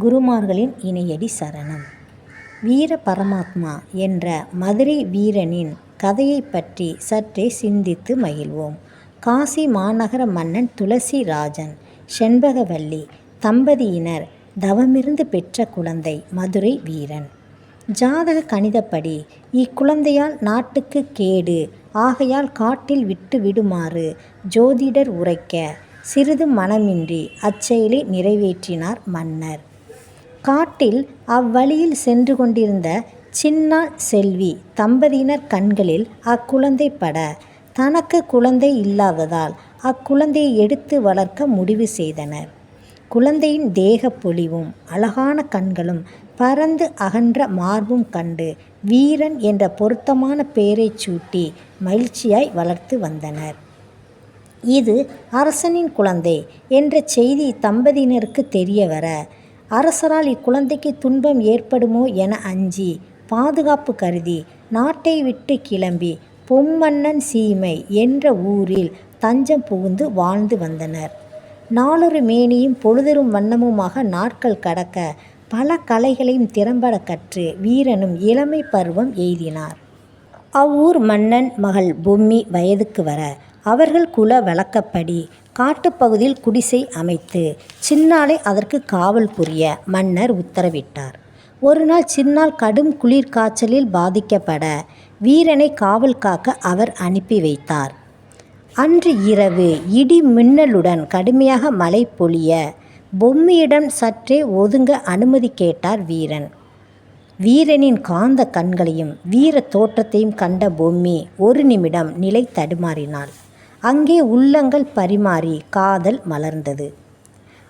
குருமார்களின் இணையடி சரணம் வீர பரமாத்மா என்ற மதுரை வீரனின் கதையைப் பற்றி சற்றே சிந்தித்து மகிழ்வோம். காசி மாநகர மன்னன் துளசி ராஜன் செண்பகவல்லி தம்பதியினர் தவமிருந்து பெற்ற குழந்தை மதுரை வீரன். ஜாதக கணிதப்படி இக்குழந்தையால் நாட்டுக்கு கேடு ஆகையால் காட்டில் விட்டு விடுமாறு ஜோதிடர் உரைக்க சிறிது மனமின்றி அச்செயலை நிறைவேற்றினார் மன்னர். காட்டில் அவ்வழியில் சென்று கொண்டிருந்த சின்னாள் செல்வி தம்பதியினர் கண்களில் அக்குழந்தை பட தனக்கு குழந்தை இல்லாததால் அக்குழந்தையை எடுத்து வளர்க்க முடிவு செய்தனர். குழந்தையின் தேகப் பொலிவும் அழகான கண்களும் பறந்து அகன்ற மார்பும் கண்டு வீரன் என்ற பொருத்தமான பெயரைச் சூட்டி மகிழ்ச்சியாய் வளர்த்து வந்தனர். இது அரசனின் குழந்தை என்ற செய்தி இத்தம்பதியினருக்குத் தெரியவர அரசரால் இக்குழந்தைக்கு துன்பம் ஏற்படுமோ என அஞ்சி பாதுகாப்பு கருதி நாட்டை விட்டு கிளம்பி பொம்மன்னன் சீமை என்ற ஊரில் தஞ்சம் புகுந்து வாழ்ந்து வந்தனர். நாளொரு மேனியும் பொழுதெரும் வண்ணமுமாக நாட்கள் கடக்க பல கலைகளையும் திறம்பட கற்று வீரனும் இளமைப் பருவம் எய்தினார். அவ்வூர் மன்னன் மகள் பொம்மி வயதுக்கு வர அவர்கள் குல வழக்கப்படி காட்டுப்பகுதியில் குடிசை அமைத்து சின்னாலை அதற்கு காவல் புரிய மன்னர் உத்தரவிட்டார். ஒருநாள் சின்னால் கடும் குளிர் காய்ச்சலில் பாதிக்கப்பட வீரனை காவல் காக்க அவர் அனுப்பி வைத்தார். அன்று இரவு இடி மின்னலுடன் கடுமையாக மழை பொழிய பொம்மியிடம் சற்றே ஒதுங்க அனுமதி கேட்டார் வீரன். வீரனின் காந்த கண்களையும் வீர தோற்றத்தையும் கண்ட பொம்மி ஒரு நிமிடம் நிலை தடுமாறினாள். அங்கே உள்ளங்கள் பரிமாறி காதல் மலர்ந்தது.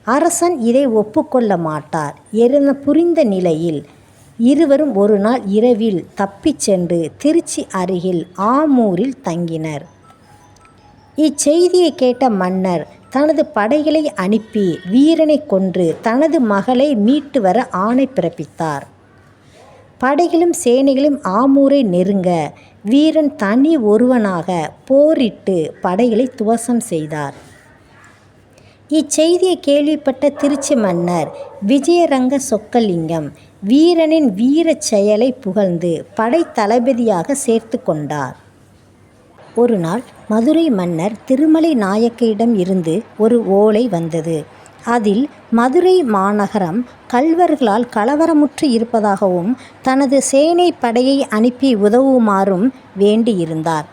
அரசன் இதை ஒப்புக்கொள்ள மாட்டார் என புரிந்த நிலையில் இருவரும் ஒரு நாள் இரவில் தப்பிச் சென்று திருச்சி அருகில் ஆமூரில் தங்கினர். இச்செய்தியைக் கேட்ட மன்னர் தனது படைகளை அனுப்பி வீரனை கொன்று தனது மகளை மீட்டு வர ஆணை பிறப்பித்தார். படைகளும் சேனைகளும் ஆமூரை நெருங்க வீரன் தனி ஒருவனாக போரிட்டு படைகளை துவசம் செய்தார். இச்செய்தியை கேள்விப்பட்ட திருச்சி மன்னர் விஜயரங்க சொக்கலிங்கம் வீரனின் வீரச் செயலைப் புகழ்ந்து படைத் தளபதியாக சேர்த்து கொண்டார். ஒருநாள் மதுரை மன்னர் திருமலை நாயக்கரிடம் இருந்து ஒரு ஓலை வந்தது. அதில் மதுரை மாநகரம் கல்வர்களால் கலவரமுற்று இருப்பதாகவும் தனது சேனை படையை அனுப்பி உதவுமாறும் வேண்டியிருந்தார்.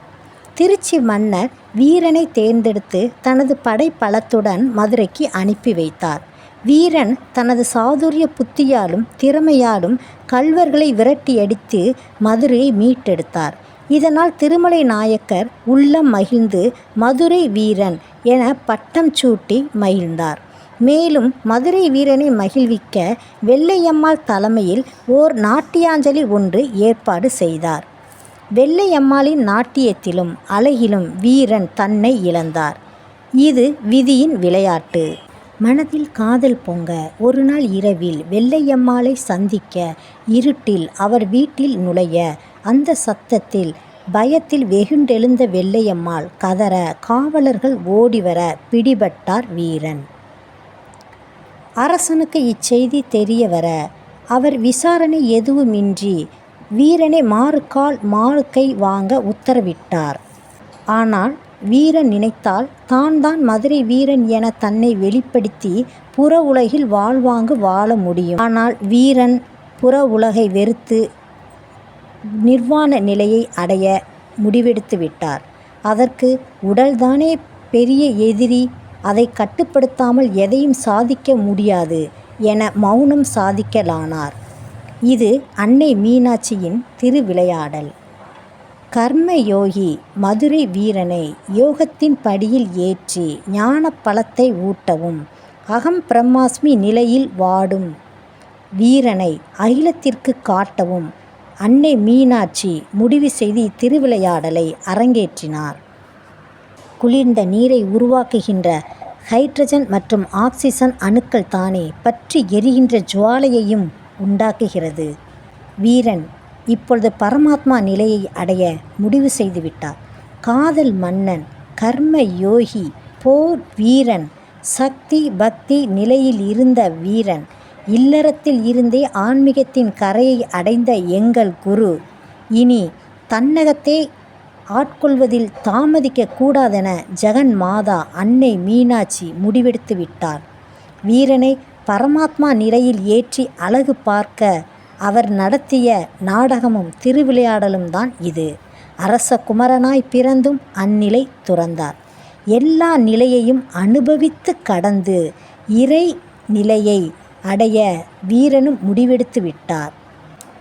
திருச்சி மன்னர் வீரனை தேர்ந்தெடுத்து தனது படை பலத்துடன் மதுரைக்கு அனுப்பி வைத்தார். வீரன் தனது சாதுரிய புத்தியாலும் திறமையாலும் கல்வர்களை விரட்டியடித்து மதுரையை மீட்டெடுத்தார். இதனால் திருமலை நாயக்கர் உள்ளம் மகிழ்ந்து மதுரை வீரன் என பட்டம் சூட்டி மகிழ்ந்தார். மேலும் மதுரை வீரனை மகிழ்விக்க வெள்ளையம்மாள் தலைமையில் ஓர் நாட்டியாஞ்சலி ஒன்று ஏற்பாடு செய்தார். வெள்ளையம்மாளின் நாட்டியத்திலும் அழகிலும் வீரன் தன்னை இழந்தார். இது விதியின் விளையாட்டு. மனதில் காதல் பொங்க ஒருநாள் இரவில் வெள்ளையம்மாளை சந்திக்க இருட்டில் அவர் வீட்டில் நுழைய அந்த சத்தத்தில் பயத்தில் வெகுண்டெழுந்த வெள்ளையம்மாள் கதற காவலர்கள் ஓடிவர பிடிபட்டார் வீரன். அரசனுக்கு இச்செய்தி தெரிய வர அவர் விசாரணை எதுவுமின்றி வீரனை மாறுக்கால் மாறுக்கை வாங்க உத்தரவிட்டார். ஆனால் வீரன் நினைத்தால் தான் மதுரை வீரன் என தன்னை வெளிப்படுத்தி புற உலகில் வாழ்வாங்கு வாழ முடியும். ஆனால் வீரன் புற உலகை வெறுத்து நிர்வாண நிலையை அடைய முடிவெடுத்து விட்டார் அதற்கு உடல்தானே பெரிய எதிரி அதை கட்டுப்படுத்தாமல் எதையும் சாதிக்க முடியாது என மௌனம் சாதிக்கலானார். இது அன்னை மீனாட்சியின் திருவிளையாடல். கர்ம யோகி மதுரை வீரனை யோகத்தின் படியில் ஏற்றி ஞான பலத்தை ஊட்டவும் அகம் பிரம்மாஸ்மி நிலையில் வாடும் வீரனை அகிலத்திற்குக் காட்டவும் அன்னை மீனாட்சி முடிவு செய்து இத்திருவிளையாடலை அரங்கேற்றினார். குளிர்ந்த நீரை உருவாக்குகின்ற ஹைட்ரஜன் மற்றும் ஆக்சிஜன் அணுக்கள் தானே பற்றி எரிகின்ற ஜுவாலையையும் உண்டாக்குகிறது. வீரன் இப்பொழுது பரமாத்மா நிலையை அடைய முடிவு செய்துவிட்டார். காதல் மன்னன் கர்ம யோகி போர் வீரன் சக்தி பக்தி நிலையில் இருந்த வீரன் இல்லறத்தில் இருந்தே ஆன்மீகத்தின் கரையை அடைந்த எங்கள் குரு இனி தன்னகத்தே ஆட்கொள்வதில் தாமதிக்க கூடாதென ஜெகன் மாதா அன்னை மீனாட்சி முடிவெடுத்து விட்டார். வீரனை பரமாத்மா நிலையில் ஏற்றி அழகு பார்க்க அவர் நடத்திய நாடகமும் திருவிளையாடலும் தான் இது. அரச குமரனாய் பிறந்தும் அந்நிலை துறந்தார். எல்லா நிலையையும் அனுபவித்து கடந்து இறை நிலையை அடைய வீரனும் முடிவெடுத்து விட்டார்.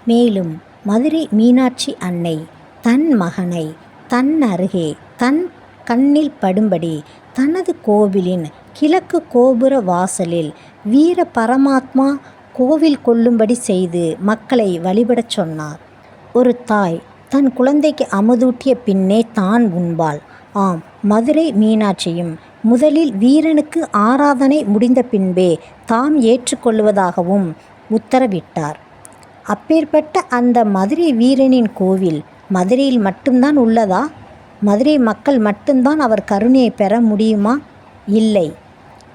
மேலும் மதுரை மீனாட்சி அன்னை தன் மகனை தன் அருகே தன் கண்ணில் படும்படி தனது கோவிலின் கிழக்கு கோபுர வாசலில் வீர பரமாத்மா கோவில் கொள்ளும்படி செய்து மக்களை வழிபடச் சொன்னார். ஒரு தாய் தன் குழந்தைக்கு அமுதூட்டிய பின்னே தான் உண்பாள். ஆம் மதுரை மீனாட்சியும் முதலில் வீரனுக்கு ஆராதனை முடிந்த பின்பே தாம் ஏற்றுக்கொள்வதாகவும் உத்தரவிட்டார். அப்பேற்பட்ட அந்த மதுரை வீரனின் கோவில் மதுரையில் மட்டும்தான் உள்ளதா? மதுரை மக்கள் மட்டும்தான் அவர் கருணையை பெற முடியுமா? இல்லை.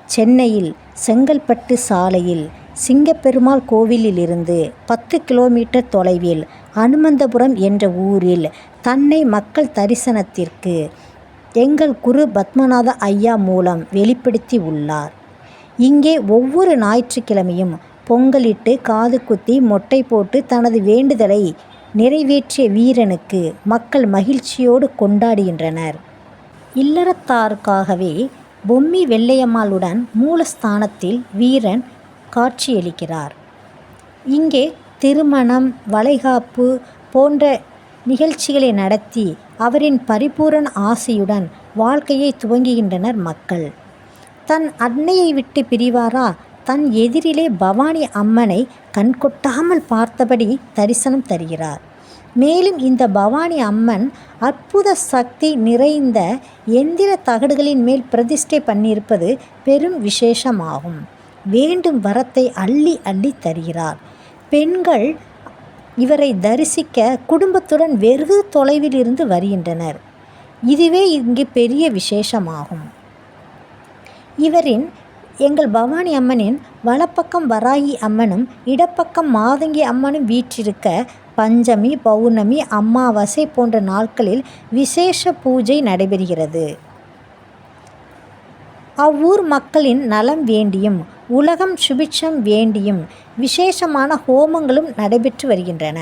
சென்னையில் செங்கல்பட்டு சாலையில் சிங்கப்பெருமாள் கோவிலிலிருந்து பத்து கிலோமீட்டர் தொலைவில் அனுமந்தபுரம் என்ற ஊரில் தன்னை மக்கள் தரிசனத்திற்கு எங்கள் குரு பத்மநாத ஐயா மூலம் வெளிப்படுத்தி உள்ளார். இங்கே ஒவ்வொரு ஞாயிற்றுக்கிழமையும் பொங்கலிட்டு காது குத்தி மொட்டை போட்டு தனது வேண்டுதலை நிறைவேற்றிய வீரனுக்கு மக்கள் மகிழ்ச்சியோடு கொண்டாடுகின்றனர். இல்லறத்தாருக்காகவே பொம்மி வெள்ளையம்மாளுடன் மூலஸ்தானத்தில் வீரன் காட்சியளிக்கிறார். இங்கே திருமணம் வளைகாப்பு போன்ற நிகழ்ச்சிகளை நடத்தி அவரின் பரிபூரண ஆசையுடன் வாழ்க்கையை துவங்குகின்றனர் மக்கள். தன் அன்னையை விட்டு பிரிவாரா? தன் எதிரிலே பவானி அம்மனை கண்கொட்டாமல் பார்த்தபடி தரிசனம் தருகிறார். மேலும் இந்த பவானி அம்மன் அற்புத சக்தி நிறைந்த எந்திர தகடுகளின் மேல் பிரதிஷ்டை பண்ணியிருப்பது பெரும் விசேஷமாகும். வேண்டும் வரத்தை அள்ளி அள்ளி தருகிறார். பெண்கள் இவரை தரிசிக்க குடும்பத்துடன் வெகு தொலைவில் இருந்து வருகின்றனர். இதுவே இங்கு பெரிய விசேஷமாகும். இவரின் எங்கள் பவானி அம்மனின் வலப்பக்கம் வராகி அம்மனும் இடப்பக்கம் மாதங்கி அம்மனும் வீற்றிருக்க பஞ்சமி பௌர்ணமி அமாவாசை போன்ற நாட்களில் விசேஷ பூஜை நடைபெறுகிறது. அவ்வூர் மக்களின் நலம் வேண்டியும் உலகம் சுபிட்சம் வேண்டியும் விசேஷமான ஹோமங்களும் நடைபெற்று வருகின்றன.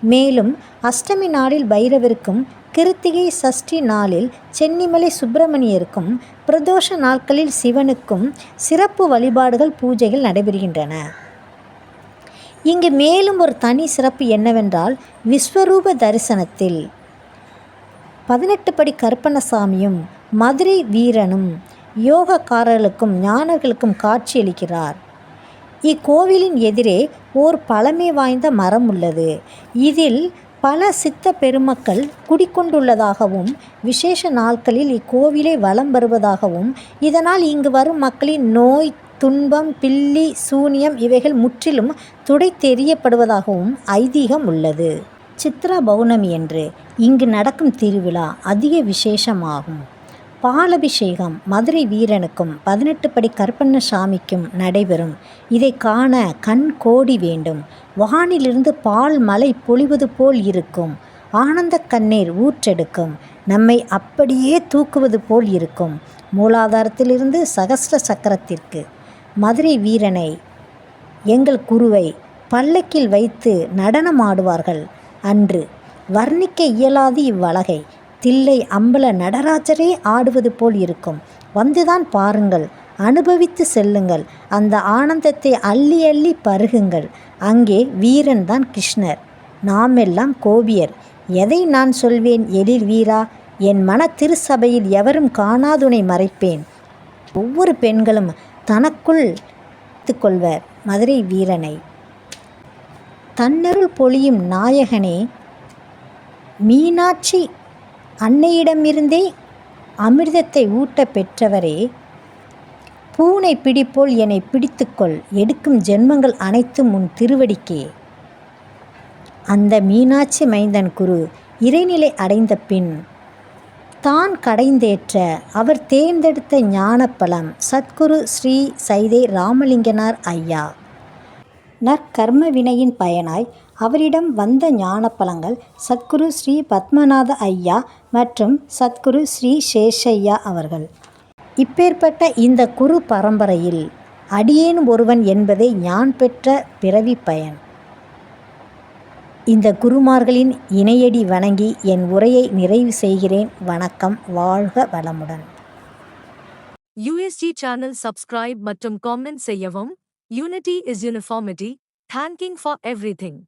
மேலும் அஷ்டமி நாளில் பைரவருக்கும் கிருத்திகை சஷ்டி நாளில் சென்னிமலை சுப்பிரமணியருக்கும் பிரதோஷ நாட்களில் சிவனுக்கும் சிறப்பு வழிபாடுகள் பூஜைகள் நடைபெறுகின்றன. இங்கு மேலும் ஒரு தனி சிறப்பு என்னவென்றால் விஸ்வரூப தரிசனத்தில் பதினெட்டு படி கருப்பணசாமியும் மதுரை வீரனும் யோகக்காரர்களுக்கும் ஞானர்களுக்கும் காட்சியளிக்கிறார் இக்கோவிலின் எதிரே ஓர் பழமை வாய்ந்த மரம் உள்ளது. இதில் பல சித்த பெருமக்கள் குடிக்கொண்டுள்ளதாகவும் விசேஷ நாட்களில் இக்கோவிலை வலம் வருவதாகவும் இதனால் இங்கு வரும் மக்களின் நோய் துன்பம் பில்லி சூனியம் இவைகள் முற்றிலும் துடை தெரியப்படுவதாகவும் ஐதீகம் உள்ளது. சித்ரா பௌர்ணமி என்று இங்கு நடக்கும் திருவிழா அதிக விசேஷமாகும். பாலபிஷேகம் மதுரை வீரனுக்கும் பதினெட்டு படி கருப்பண்ணசாமிக்கும் நடைபெறும். இதை காண கண் கோடி வேண்டும். வானிலிருந்து பால் மலை பொழிவது போல் இருக்கும். ஆனந்த கண்ணீர் ஊற்றெடுக்கும். நம்மை அப்படியே தூக்குவது போல் இருக்கும். மூலாதாரத்திலிருந்து சகஸ்ர சக்கரத்திற்கு. மதுரை வீரனை எங்கள் குருவை பல்லக்கில் வைத்து நடனமாடுவார்கள். அன்று வர்ணிக்க இயலாது இவ்வழகை தில்லை அம்பல நடராஜரே ஆடுவது போல் இருக்கும். வந்துதான் பாருங்கள் அனுபவித்து செல்லுங்கள் அந்த ஆனந்தத்தை அள்ளி அள்ளி பருகுங்கள். அங்கே வீரன் தான் கிருஷ்ணர். நாம் எல்லாம் கோபியர். எதை நான் சொல்வேன் எழில் வீரா? என் மன திருச்சபையில் எவரும் காணாதுனை மறைப்பேன். ஒவ்வொரு பெண்களும் தனக்குள் கொள்வர் மதுரை வீரனை. தன்னருள் பொழியும் நாயகனே மீனாட்சி அன்னையிடமிருந்தே அமிர்தத்தை ஊட்ட பெற்றவரே பூனை பிடிப்போல் என்னை பிடித்துக்கொள். எடுக்கும் ஜென்மங்கள் அனைத்தும் உன் திருவடிக்கே. அந்த மீனாட்சி மைந்தன் குரு இறைநிலை அடைந்த பின் தான் கடைந்தேற்ற அவர் தேர்ந்தெடுத்த ஞானப்பலம் சத்குரு ஸ்ரீ சைதை ராமலிங்கனார் ஐயா. நற்கர்ம வினையின் பயனாய் அவரிடம் வந்த ஞானப்பழங்கள் சத்குரு ஸ்ரீ பத்மநாத ஐயா மற்றும் சத்குரு ஸ்ரீ சேஷையா அவர்கள். இப்பேற்பட்ட இந்த குரு பரம்பரையில் அடியேன் ஒருவன் என்பதே ஞான் பெற்ற பிறவி பயன். இந்த குருமார்களின் இணையடி வணங்கி என் உரையை நிறைவு செய்கிறேன். வணக்கம் வாழ்க வளமுடன். USG சேனல் சப்ஸ்கிரைப் மற்றும் காமெண்ட் செய்யவும். Unity is uniformity thanking for every thing